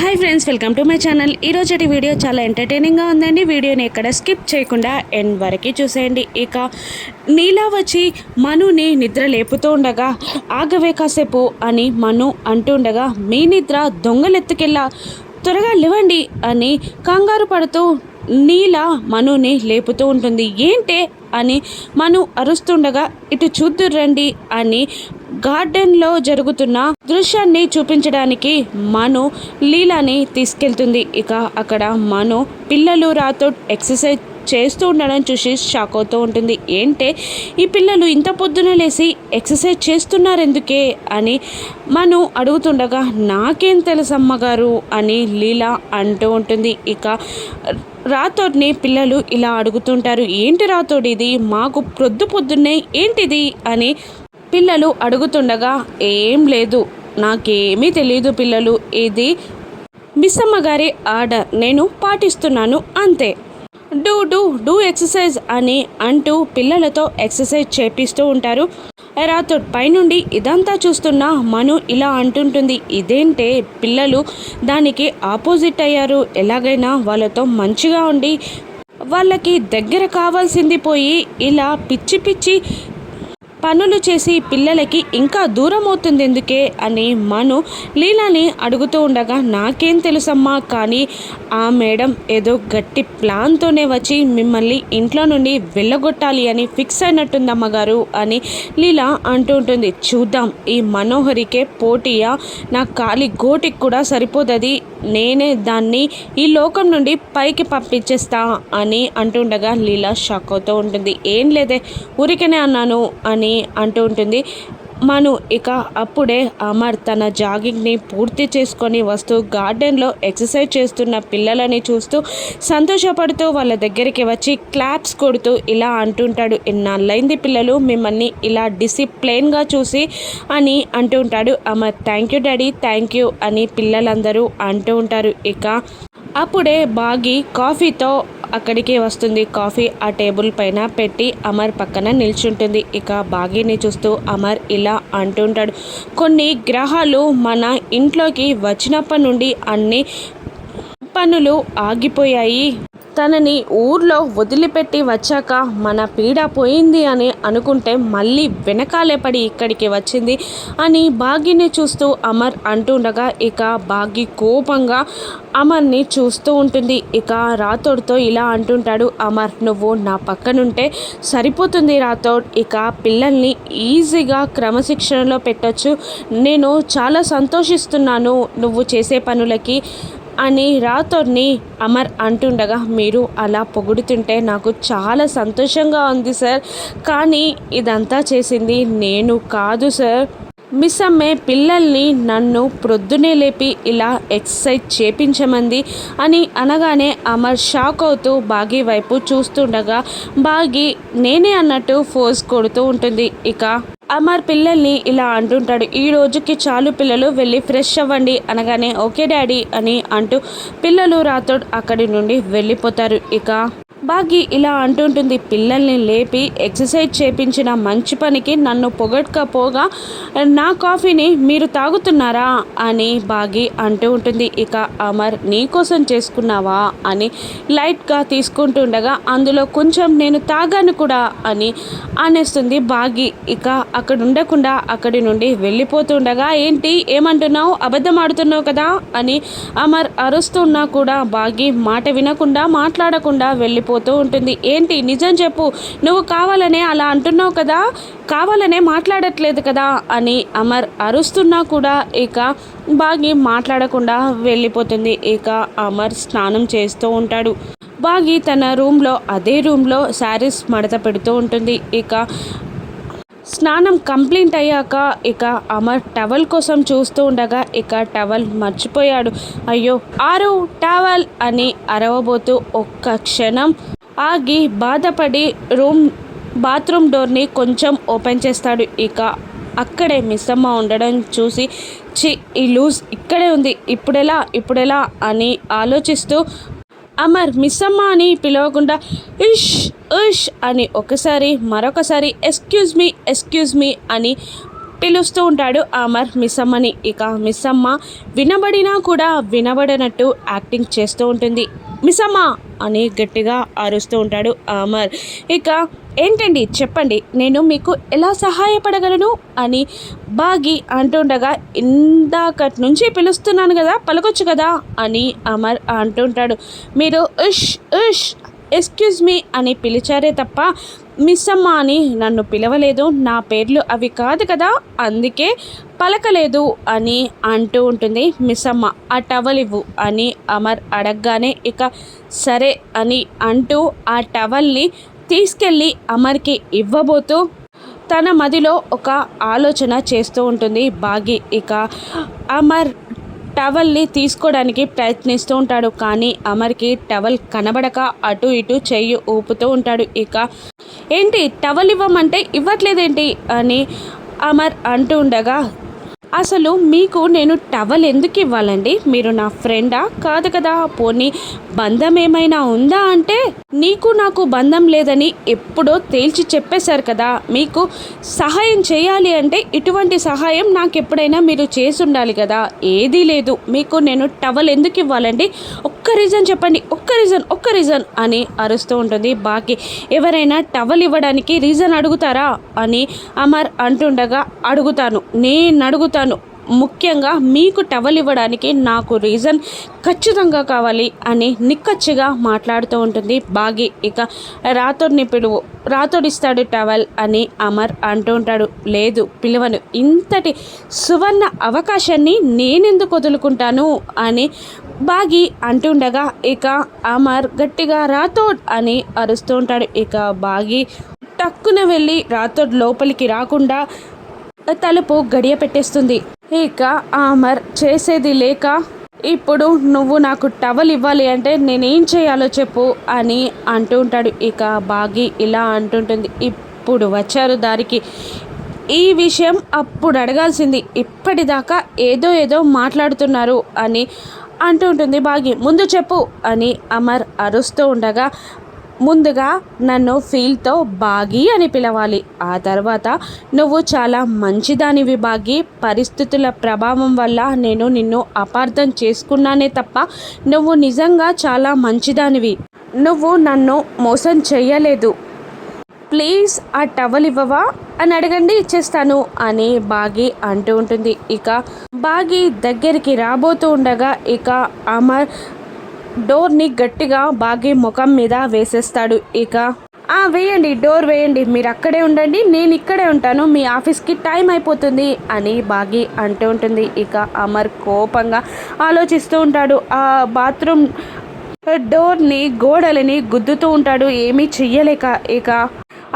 Hi friends welcome to my channel. ఈరోజటి video చాలా ఎంటర్టైనింగ్గా ఉందండి. వీడియోని ఎక్కడ స్కిప్ చేయకుండా ఎండ్ వరకు చూసేయండి. ఇక నీలా వచ్చి మనుని నిద్ర లేపుతూ ఉండగా ఆగవే కాసేపు అని మను అంటుండగా మీ నిద్ర దొంగలెత్తుకెళ్ళా త్వరగా లేవండి అని కంగారు పడుతూ నీల మనుని లేపుతూ ఉంటుంది. ఏంటే? అని మను అరుస్తుండగా ఇటు చూద్దురండి అని గార్డెన్లో జరుగుతున్న దృశ్యాన్ని చూపించడానికి మను లీలాని తీసుకెళ్తుంది. ఇక అక్కడ మను పిల్లలు రాతో ఎక్సర్సైజ్ చేస్తూ ఉండడం చూసి షాక్ అవుతూ ఉంటుంది. ఏంటే ఈ పిల్లలు ఇంత పొద్దున లేసి ఎక్సర్సైజ్ చేస్తున్నారు ఎందుకే అని మను అడుగుతుండగా నాకేం తెలుసమ్మ గారు అని లీలా అంటూ ఉంటుంది. ఇక రాతోడిని పిల్లలు ఇలా అడుగుతుంటారు. ఏంటి రాతోడి ఇది? మాకు ప్రొద్దు పొద్దున్నే ఏంటిది? అని పిల్లలు అడుగుతుండగా ఏం లేదు నాకేమీ తెలియదు పిల్లలు ఇది మిస్సమ్మ గారి ఆర్డర్ నేను పాటిస్తున్నాను అంతే. డూ డూ డూ ఎక్సర్సైజ్ అని అంటూ పిల్లలతో ఎక్సర్సైజ్ చేపిస్తూ ఉంటారు. రాతోడ్ పైనుండి ఇదంతా చూస్తున్న మను ఇలా అంటుంటుంది ఇదేంటే పిల్లలు దానికి ఆపోజిట్ అయ్యారు ఎలాగైనా వాళ్ళతో మంచిగా ఉండి వాళ్ళకి దగ్గర కావాల్సింది పోయి ఇలా పిచ్చి పిచ్చి పనులు చేసి పిల్లలకి ఇంకా దూరం అవుతుంది ఎందుకే అని మను లీలాని అడుగుతూ ఉండగా నాకేం తెలుసమ్మా కానీ ఆ మేడం ఏదో గట్టి ప్లాన్తోనే వచ్చి మిమ్మల్ని ఇంట్లో నుండి వెళ్ళగొట్టాలి అని ఫిక్స్ అయినట్టుంది అమ్మగారు అని లీలా అంటూ ఉంటుంది. చూద్దాం ఈ మనోహరికే పోటీయా? నా కాలి గోటికి కూడా సరిపోతుంది నేనే దాన్ని ఈ లోకం నుండి పైకి పంపించేస్తా అని అంటుండగా లీలా షాక్ అవుతూ ఉంటుంది. ఏం లేదే ఊరికనే అన్నాను అని అంటూ ఉంటుంది. మను ఇక అప్పుడే అమర్ తన జాగింగ్ని పూర్తి చేసుకొని వస్తూ గార్డెన్లో ఎక్సర్సైజ్ చేస్తున్న పిల్లలని చూస్తూ సంతోషపడుతూ వాళ్ళ దగ్గరికి వచ్చి క్లాప్స్ కొడుతూ ఇలా అంటుంటాడు. ఇన్నాళ్ళైంది పిల్లలు మిమ్మల్ని ఇలా డిసిప్లైన్గా చూసి అని అంటుంటాడు Amar. Thank you daddy thank you అని పిల్లలందరూ అంటూ ఉంటారు. ఇక అప్పుడే బాగి కాఫీతో అక్కడికి వస్తుంది. కాఫీ ఆ టేబుల్ పైన పెట్టి అమర్ పక్కన నిల్చుంటుంది. ఇక బాగీని చూస్తూ అమర్ ఇలా అంటుంటాడు కొన్ని గ్రహాలు మన ఇంట్లోకి వచ్చినప్పటి నుండి అన్ని పనులు ఆగిపోయాయి. తనని ఊర్లో వదిలిపెట్టి వచ్చాక మన పీడ పోయింది అని అనుకుంటే మళ్ళీ వెనకాలే పడి ఇక్కడికి వచ్చింది అని భాగ్యని చూస్తూ అమర్ అంటుండగా ఇక బాగి కోపంగా అమర్ని చూస్తూ ఉంటుంది. ఇక రాతోడ్తో ఇలా అంటుంటాడు అమర్ నువ్వు నా పక్కనుంటే సరిపోతుంది రాతోడ్ ఇక పిల్లల్ని ఈజీగా క్రమశిక్షణలో పెట్టచ్చు. నేను చాలా సంతోషిస్తున్నాను నువ్వు చేసే పనులకి. అని రాథోర్ని అమర్ అంటుండగా మీరు అలా పొగుడుతుంటే నాకు చాలా సంతోషంగా ఉంది సార్. కానీ ఇదంతా చేసింది నేను కాదు సార్. మిస్ అమ్మే పిల్లల్ని నన్ను ప్రొద్దునే లేపి ఇలా ఎక్సర్సైజ్ చేపించమంది అని అనగానే అమర్ షాక్ అవుతూ బాగి వైపు చూస్తుండగా బాగి నేనే అన్నట్టు ఫోర్స్ కొడుతూ ఉంటుంది. ఇక అమర్ పిల్లల్ని ఇలా అంటుంటాడు. ఈ రోజుకి చాలు పిల్లలు వెళ్ళి ఫ్రెష్ అవ్వండి అనగానే ఓకే డాడీ అని అంటూ పిల్లలు రాతోడ్ అక్కడి నుండి వెళ్ళిపోతారు. ఇక బాగి ఇలా అంటుంటుంది పిల్లల్ని లేపి ఎక్సర్సైజ్ చేపించిన మంచి పనికి నన్ను పొగట్టుకపోగా నా కాఫీని మీరు తాగుతున్నారా? అని బాగి అంటూ ఉంటుంది. ఇక అమర్ నీ కోసం చేసుకున్నావా? అని లైట్గా తీసుకుంటుండగా అందులో కొంచెం నేను తాగాను కూడా అని అనేస్తుంది బాగి. ఇక అక్కడ ఉండకుండా అక్కడి నుండి వెళ్ళిపోతుండగా ఏంటి? ఏమంటున్నావు? అబద్ధం ఆడుతున్నావు కదా? అని అమర్ అరుస్తున్నా కూడా బాగి మాట వినకుండా మాట్లాడకుండా వెళ్ళిపో పోతూ ఉంటుంది. ఏంటి? నిజం చెప్పు. నువ్వు కావాలనే అలా అంటున్నావు కదా? కావాలనే మాట్లాడట్లేదు కదా? అని అమర్ అరుస్తున్నా కూడా ఇక బాగి మాట్లాడకుండా వెళ్ళిపోతుంది. ఇక అమర్ స్నానం చేస్తూ ఉంటాడు. బాగి తన రూమ్లో అదే రూమ్లో శారీస్ మడత పెడుతూ ఉంటుంది. ఇక స్నానం కంప్లీట్ అయ్యాక ఇక అమర్ టవల్ కోసం చూస్తూ ఉండగా ఇక టవల్ మర్చిపోయాడు. అయ్యో! ఆరు టవల్ అని అరవబోతూ ఒక్క క్షణం ఆగి బాధపడి రూమ్ బాత్రూమ్ డోర్ని కొంచెం ఓపెన్ చేస్తాడు. ఇక అక్కడే మిస్సమ్మ ఉండడం చూసి చి ఈ లూజ్ ఇక్కడే ఉంది. ఇప్పుడెలా ఇప్పుడెలా అని ఆలోచిస్తూ అమర్ మిస్సమ్మ అని పిలవకుండా ఇష్ ఇష్ అని ఒకసారి మరొకసారి ఎక్స్క్యూజ్ మీ ఎక్స్క్యూజ్ మీ అని పిలుస్తూ ఉంటాడు అమర్ మిస్సమ్మని. ఇక మిస్సమ్మ వినబడినా కూడా వినబడినట్టు యాక్టింగ్ చేస్తూ ఉంటుంది. మిసమ్మా అని గట్టిగా అరుస్తూ ఉంటాడు అమర్. ఇక ఏంటండి చెప్పండి నేను మీకు ఎలా సహాయపడగలను అని బాగి అంటుండగా ఇందాకటి నుంచి పిలుస్తున్నాను కదా పలకొచ్చు కదా అని అమర్ అంటుంటాడు. మీరు ఉష్ ఉష్ ఎక్స్క్యూజ్ మీ అని పిలిచారే తప్ప మిస్సమ్మ అని నన్ను పిలవలేదు. నా పేర్లు అవి కాదు కదా అందుకే పలకలేదు అని అంటూ ఉంటుంది. మిస్సమ్మ ఆ టవల్ ఇవ్వు అని అమర్ అడగగానే ఇక సరే అని అంటూ ఆ టవల్ని తీసుకెళ్ళి అమర్కి ఇవ్వబోతూ తన మదిలో ఒక ఆలోచన చేస్తూ ఉంటుంది. బాగి ఇక అమర్ టవల్ని తీసుకోవడానికి ప్రయత్నిస్తూ ఉంటాడు కానీ అమర్కి టవల్ కనబడక అటు ఇటు చెయ్యి ఊపుతూ ఉంటాడు. ఇక ఏంటి టవల్ ఇవ్వమంటే ఇవ్వట్లేదేంటి? అని అమర్ అంటూ ఉండగా అసలు మీకు నేను టవల్ ఎందుకు ఇవ్వాలండి? మీరు నా ఫ్రెండా? కాదు కదా పోనీ బంధం ఏమైనా ఉందా అంటే? నీకు నాకు బంధం లేదని ఎప్పుడో తేల్చి చెప్పేశారు కదా. మీకు సహాయం చేయాలి అంటే ఇటువంటి సహాయం నాకు ఎప్పుడైనా మీరు చేసి ఉండాలి కదా. ఏదీ లేదు. మీకు నేను టవల్ ఎందుకు ఇవ్వాలండి? ఒక్క రీజన్ చెప్పండి. ఒక్క రీజన్ ఒక్క రీజన్ అని అరుస్తూ ఉంటుంది బాకీ. ఎవరైనా టవల్ ఇవ్వడానికి రీజన్ అడుగుతారా? అని అమర్ అంటుండగా అడుగుతాను. నేను అడుగుతాను. ముఖ్యంగా మీకు టవల్ ఇవ్వడానికి నాకు రీజన్ ఖచ్చితంగా కావాలి అని నిక్కచ్చిగా మాట్లాడుతూ ఉంటుంది బాగి. ఇక రాతోడిని పిలువు. రాతోడిస్తాడు టవల్ అని అమర్ అంటూ ఉంటాడు. లేదు పిలువను. ఇంతటి సువర్ణ అవకాశాన్ని నేనెందుకు వదులుకుంటాను అని బాగి అంటుండగా ఇక అమర్ గట్టిగా రాతోడ్ అని అరుస్తూ ఉంటాడు. ఇక బాగి టక్కున వెళ్ళి రాతోడ్ లోపలికి రాకుండా తలుపు గడియ పెట్టేస్తుంది. ఇక ఆమర్ చేసేది లేక ఇప్పుడు నువ్వు నాకు టవల్ ఇవ్వాలి అంటే నేనేం చేయాలో చెప్పు అని అంటూ ఉంటాడు. ఇక బాగి ఇలా అంటుంటుంది. ఇప్పుడు వచ్చారు దారికి. ఈ విషయం అప్పుడు అడగాల్సింది. ఇప్పటిదాకా ఏదో ఏదో మాట్లాడుతున్నారు అని అంటూ ఉంటుంది బాగి. ముందు చెప్పు అని అమర్ అరుస్తూ ఉండగా ముందుగా నన్ను ఫీల్తో బాగి అని పిలవాలి. ఆ తర్వాత నువ్వు చాలా మంచిదానివి బాగి పరిస్థితుల ప్రభావం వల్ల నేను నిన్ను అపార్థం చేసుకున్నానే తప్ప నువ్వు నిజంగా చాలా మంచిదానివి. నువ్వు నన్ను మోసం చేయలేదు. ప్లీజ్ ఆ టవల్ ఇవ్వవా? అని అడగండి ఇచ్చేస్తాను అని బాగి అంటూ ఉంటుంది. ఇక బాగి దగ్గరికి రాబోతూ ఉండగా ఇక అమర్ డోర్ని గట్టిగా బాగి ముఖం మీద వేసేస్తాడు ఇక. ఆ వేయండి డోర్ వేయండి మీరు అక్కడే ఉండండి నేను ఇక్కడే ఉంటాను మీ ఆఫీస్కి టైం అయిపోతుంది అని బాగి అంటూ ఉంటుంది. ఇక అమర్ కోపంగా ఆలోచిస్తూ ఉంటాడు. ఆ బాత్రూమ్ డోర్ని గోడలని గుద్దుతూ ఉంటాడు. ఏమీ చెయ్యలేక ఇక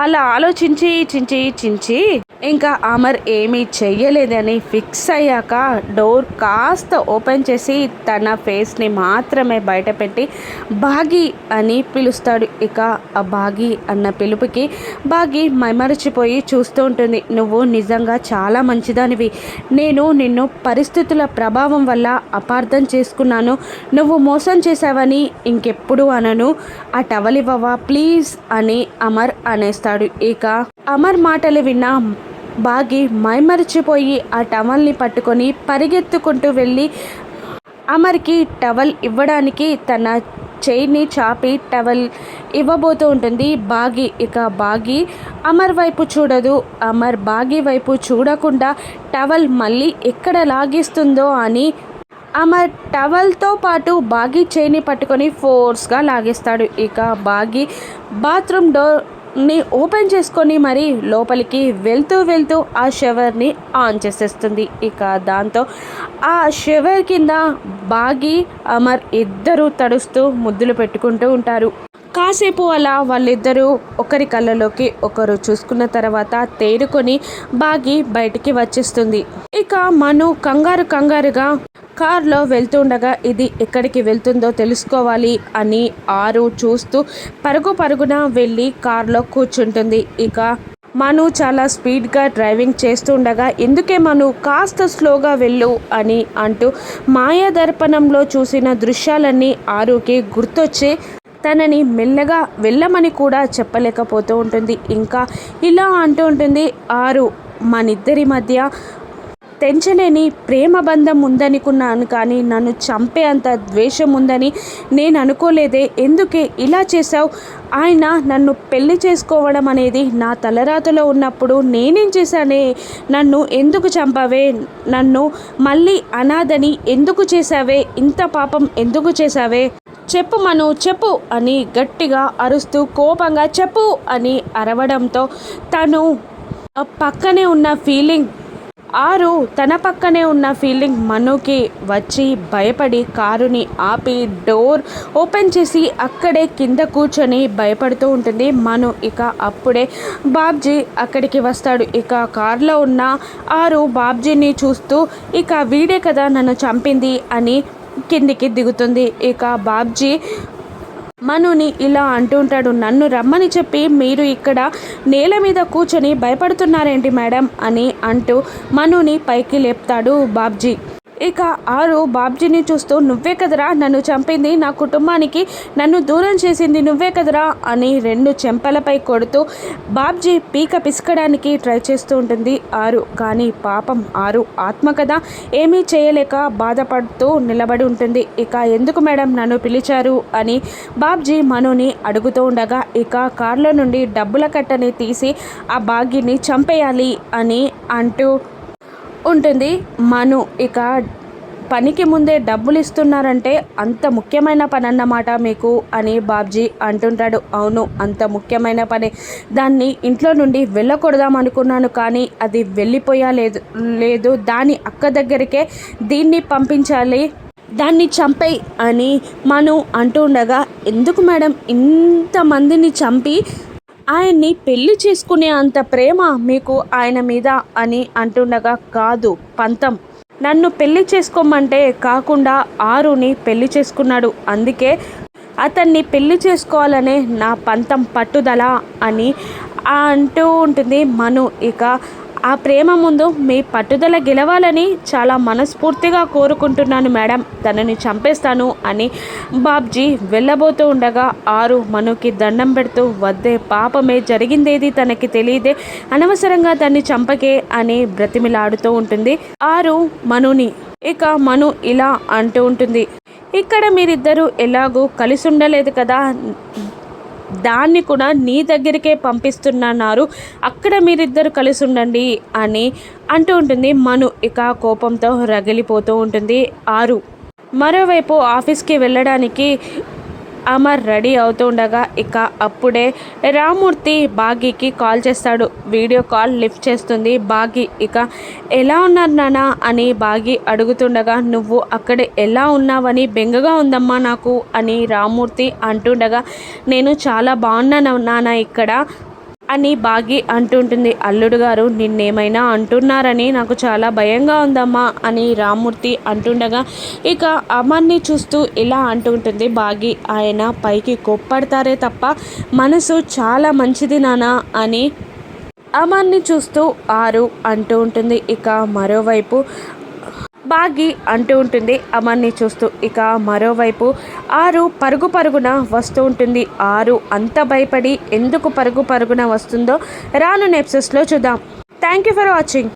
అలా ఆలోచించి చించి చించి ఇంకా అమర్ ఏమీ చెయ్యలేదని ఫిక్స్ అయ్యాక డోర్ కాస్త ఓపెన్ చేసి తన ఫేస్ని మాత్రమే బయటపెట్టి బాగి అని పిలుస్తాడు. ఇక ఆ బాగి అన్న పిలుపుకి బాగి మైమరచిపోయి చూస్తూ ఉంటుంది. నువ్వు నిజంగా చాలా మంచిదానివి. నేను నిన్ను పరిస్థితుల ప్రభావం వల్ల అపార్థం చేసుకున్నాను. నువ్వు మోసం చేశావని ఇంకెప్పుడు అనను. ఆ టవలివ్వవా ప్లీజ్ అని అమర్ అనేస్తాడు. ఇక అమర్ మాటలు విన్న బాగి మైమరిచిపోయి ఆ టవల్ని పట్టుకొని పరిగెత్తుకుంటూ వెళ్ళి అమర్కి టవల్ ఇవ్వడానికి తన చైన్ని చాపి టవల్ ఇవ్వబోతూ ఉంటుంది. బాగి ఇక బాగి అమర్ వైపు చూడదు. అమర్ బాగి వైపు చూడకుండా టవల్ మళ్ళీ ఎక్కడ లాగిస్తుందో అని అమర్ టవల్తో పాటు బాగి చేయిని పట్టుకొని ఫోర్స్గా లాగేస్తాడు. ఇక బాగి బాత్రూమ్ డోర్ ని ఓపెన్ చేసుకొని మరి లోపలికి వెళ్తూ వెళ్తూ ఆ షవర్ని ఆన్ చేసేస్తుంది. ఇక దాంతో ఆ షవర్ కింద బాగి అమర్ ఇద్దరు తడుస్తూ ముద్దులు పెట్టుకుంటూ ఉంటారు. కాసేపు అలా వాళ్ళిద్దరూ ఒకరి కళ్ళలోకి ఒకరు చూసుకున్న తర్వాత తేరుకొని బాగి బయటికి వచ్చేస్తుంది. ఇక మను కంగారు కంగారుగా కార్లో వెళ్తుండగా ఇది ఎక్కడికి వెళ్తుందో తెలుసుకోవాలి అని ఆరు చూస్తూ పరుగు పరుగున వెళ్ళి కార్లో కూర్చుంటుంది. ఇక మను చాలా స్పీడ్గా డ్రైవింగ్ చేస్తుండగా ఎందుకే మను కాస్త స్లోగా వెళ్ళు అని అంటూ మాయా దర్పణంలో చూసిన దృశ్యాలన్నీ ఆరుకి గుర్తొచ్చి తనని మెల్లగా వెళ్ళమని కూడా చెప్పలేకపోతూ ఉంటుంది. ఇంకా ఇలా అంటూ ఉంటుంది ఆరు మనిద్దరి మధ్య తెంచలేని ప్రేమ బంధం ఉందనుకున్నాను కానీ నన్ను చంపే అంత ద్వేషం ఉందని నేను అనుకోలేదే. ఎందుకే ఇలా చేశావు? ఆయన నన్ను పెళ్ళి చేసుకోవడం అనేది నా తలరాతలో ఉన్నప్పుడు నేనేం చేశానే? నన్ను ఎందుకు చంపావే? నన్ను మళ్ళీ అనాథని ఎందుకు చేశావే? ఇంత పాపం ఎందుకు చేశావే? చెప్పు మను చెప్పు అని గట్టిగా అరుస్తూ కోపంగా చెప్పు అని అరవడంతో తను పక్కనే ఉన్న ఫీలింగ్ ఆరు తన పక్కనే ఉన్న ఫీలింగ్ మనుకి వచ్చి భయపడి కారుని ఆపి డోర్ ఓపెన్ చేసి అక్కడే కింద కూర్చొని భయపడుతూ ఉంటుంది. మను ఇక అప్పుడే బాబ్జీ అక్కడికి వస్తాడు. ఇక కారులో ఉన్న ఆరు బాబ్జీని చూస్తూ ఇక వీడే కదా నన్ను చంపింది అని కిందికి దిగుతుంది. ఇక బాబ్జీ మనుని ఇలా అంటుంటాడు నన్ను రమ్మని చెప్పి మీరు ఇక్కడ నేల మీద కూర్చొని భయపడుతున్నారేంటి మేడం? అని అంటూ మనుని పైకి లేపుతాడు బాబ్జీ. ఇక ఆరు బాబ్జీని చూస్తూ నువ్వే కదరా నన్ను చంపింది నా కుటుంబానికి నన్ను దూరం చేసింది నువ్వే కదరా అని రెండు చెంపలపై కొడుతూ బాబ్జీ పీక పిసకడానికి ట్రై చేస్తూ ఉంటుంది ఆరు. కానీ పాపం ఆరు ఆత్మ కదా ఏమీ చేయలేక బాధపడుతూ నిలబడి ఉంటుంది. ఇక ఎందుకు మేడం నన్ను పిలిచారు? అని బాబ్జీ మనుని అడుగుతూ ఉండగా ఇక కార్లో నుండి డబ్బుల కట్టని తీసి ఆ బాగ్యని చంపేయాలి అని అంటూ ఉంటుంది. మను ఇక పనికి ముందే డబ్బులు ఇస్తున్నారంటే అంత ముఖ్యమైన పని అన్నమాట మీకు అని బాబ్జీ అంటుంటాడు. అవును అంత ముఖ్యమైన పని. దాన్ని ఇంట్లో నుండి వెళ్ళకూడదాం అనుకున్నాను కానీ అది వెళ్ళిపోయా లేదు లేదు. దాని అక్క దగ్గరికే దీన్ని పంపించాలి. దాన్ని చంపేయి అని మను అంటూ ఉండగా ఎందుకు మేడం ఇంతమందిని చంపి ఆయన్ని పెళ్ళి చేసుకునే అంత ప్రేమ మీకు ఆయన మీద అని అంటుండగా కాదు పంతం. నన్ను పెళ్ళి చేసుకోమంటే కాకుండా ఆరుని పెళ్ళి చేసుకున్నాడు. అందుకే అతన్ని పెళ్ళి చేసుకోవాలనే నా పంతం పట్టుదల అని అంటూ ఉంటుంది మను. ఇక ఆ ప్రేమ ముందు మీ పట్టుదల గెలవాలని చాలా మనస్ఫూర్తిగా కోరుకుంటున్నాను మేడం. తనని చంపేస్తాను అని బాబ్జీ వెళ్ళబోతూ ఉండగా ఆరు మనుకి దండం పెడుతూ వద్దే పాపమే జరిగిందేది తనకి తెలియదే అనవసరంగా దాన్ని చంపకే అని బ్రతిమిలాడుతూ ఉంటుంది. ఆరు మనుని ఇక మను ఇలా అంటూ ఉంటుంది. ఇక్కడ మీరిద్దరూ ఎలాగూ కలిసి ఉండలేదు కదా. దాన్ని కూడా నీ దగ్గరికే పంపిస్తున్నారు అక్కడ మీరిద్దరు కలిసి ఉండండి అని అంటూ ఉంటుంది. మను ఇక కోపంతో రగిలిపోతూ ఉంటుంది. ఆరు మరోవైపు ఆఫీస్కి వెళ్ళడానికి అమర్ రెడీ అవుతూ ఉండగా ఇక అప్పుడే రామూర్తి బాగీకి కాల్ చేస్తాడు. వీడియో కాల్ లిఫ్ట్ చేస్తుంది. బాగీ ఇక ఎలా ఉన్నారు నాన్న అని బాగీ అడుగుతుండగా నువ్వు అక్కడ ఎలా ఉన్నావని బెంగగా ఉందమ్మా నాకు అని రామూర్తి అంటుండగా నేను చాలా బాగున్నాను నాన్న ఇక్కడ. అని బాగి అంటుంటుంది. అల్లుడు గారు నిన్నేమైనా అంటున్నారని నాకు చాలా భయంగా ఉందమ్మా అని రామ్మూర్తి అంటుండగా ఇక అమర్ని చూస్తూ ఇలా అంటుంటుంది బాగి. ఆయన పైకి కొప్పడతారే తప్ప మనసు చాలా మంచిది నానా అని అమర్ని చూస్తూ ఆరు అంటూ ఉంటుంది. ఇక మరోవైపు బాగి అంటూ ఉంటుంది. అమర్ని చూస్తూ ఇక మరోవైపు ఆరు పరుగు పరుగున వస్తూ ఉంటుంది. ఆరు అంత భయపడి ఎందుకు పరుగు పరుగున వస్తుందో రాను నెప్సెస్లో చూద్దాం. Thank you for watching